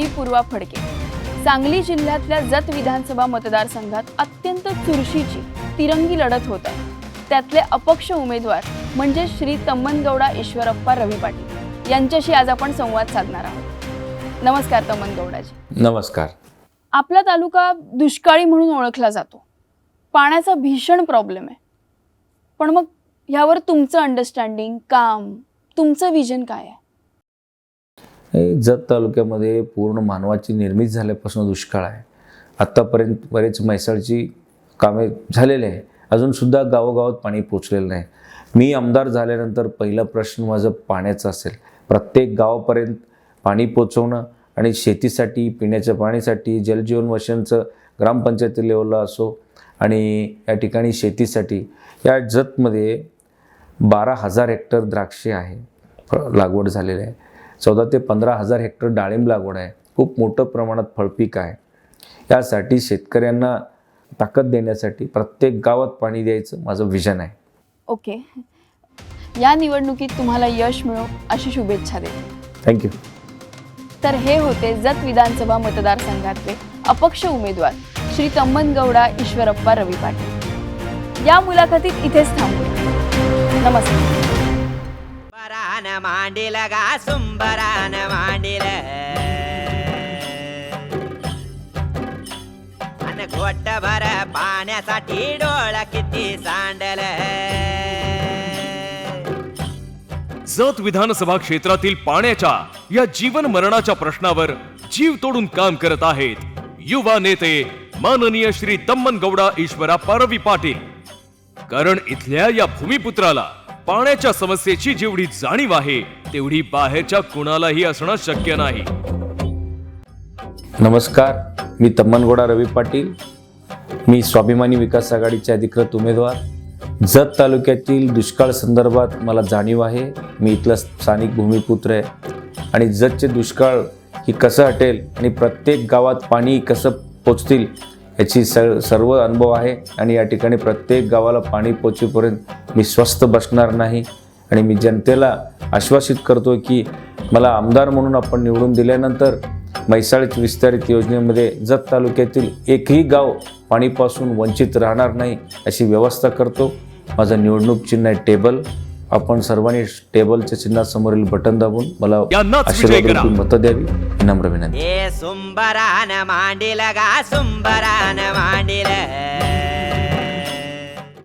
मी पूर्वा फडके. सांगली जिल्ह्यातल्या जत विधानसभा मतदारसंघात अत्यंत चुरशीची तिरंगी लढत होत आहे. त्यातले अपक्ष उमेदवार म्हणजे श्री तम्मनगौडा ईश्वरप्पा रवी पाटील. यांच्याशी आज आपण संवाद साधणार आहोत. नमस्कार तम्मनगौडाजी नमस्कार. आपला तालुका दुष्काळी म्हणून ओळखला जातो. पाण्याचा भीषण प्रॉब्लेम आहे. पण मग ह्यावर तुमचं अंडरस्टँडिंग काम तुमचं विजन काय आहे? जत तालुक्यामध्ये पूर्ण मानवाची निर्मिती झाल्यापासून दुष्काळ आहे. आत्तापर्यंत बरेच म्हैसाळची कामे झालेले आहे अजूनसुद्धा गावोगावात पाणी पोचलेलं नाही. मी आमदार झाल्यानंतर पहिला प्रश्न माझं पाण्याचा असेल. प्रत्येक गावापर्यंत पाणी पोचवणं आणि शेतीसाठी पिण्याच्या पाणीसाठी जलजीवन मिशनचं ग्रामपंचायती लेवलला असो आणि या ठिकाणी शेतीसाठी या जतमध्ये बारा हजार हेक्टर द्राक्षे आहे. लागवड झालेली आहे. चौदा ते पंधरा हजार हेक्टर डाळिंब लागवड आहे. खूप मोठं प्रमाणात फळपीक आहे. यासाठी शेतकऱ्यांना ताकद देण्यासाठी प्रत्येक गावात पाणी द्यायचं माझं विजन आहे. ओके. या निवडणुकीत तुम्हाला यश मिळो अशी शुभेच्छा देते. थँक्यू तर हे होते जत विधानसभा मतदारसंघातले अपक्ष उमेदवार श्री तम्मनगौडा ईश्वरप्पा रवी पाटील. या मुलाखतीत इथेच थांबू. नमस्कार. मांडील गा सुंबरान मांडील अन घोट भर पाण्यासाठी डोळा किती सांडल जत विधानसभा क्षेत्रातील पाण्याच्या या जीवन मरणाच्या प्रश्नावर जीव तोडून काम करत आहेत युवा नेते माननीय श्री तम्मन गौडा ईश्वरा परवी पाटील कारण इथल्या या भूमिपुत्राला पाण्याच्या समस्येची जेवढी जाणीव आहे तेवढी बाहेरच्या कुणालाही असणं शक्य नाही. नमस्कार मी तम्मनगोडा रवी पाटील. मी स्वाभिमानी विकास आघाडीचे अधिकृत उमेदवार. जत तालुक्यातील दुष्काळ संदर्भात मला जाणीव आहे मी इथला स्थानिक भूमिपुत्र आहे. आणि जतचे दुष्काळ ही कसं हटेल आणि प्रत्येक गावात पाणी कसं पोचतील याची स सर्व अनुभव आहे आणि या ठिकाणी प्रत्येक गावाला पाणी पोचेपर्यंत मी स्वस्थ बसणार नाही आणि मी जनतेला आश्वासित करतो की मला आमदार म्हणून आपण निवडून दिल्यानंतर म्हैसाळ विस्तारित योजनेमध्ये जत तालुक्यातील एकही गाव पाणीपासून वंचित राहणार नाही अशी व्यवस्था करतो. माझं निवडणूक चिन्ह आहे टेबल. आपण सर्वांनी टेबलच्या चिन्हासमोरील बटन दाबून मला यांनाच विजय आशीर्वाद करा. रूपी मतं द्यावी ही नम्र विनंती ए सुंबरान मांडील गा सुंबरान मांडील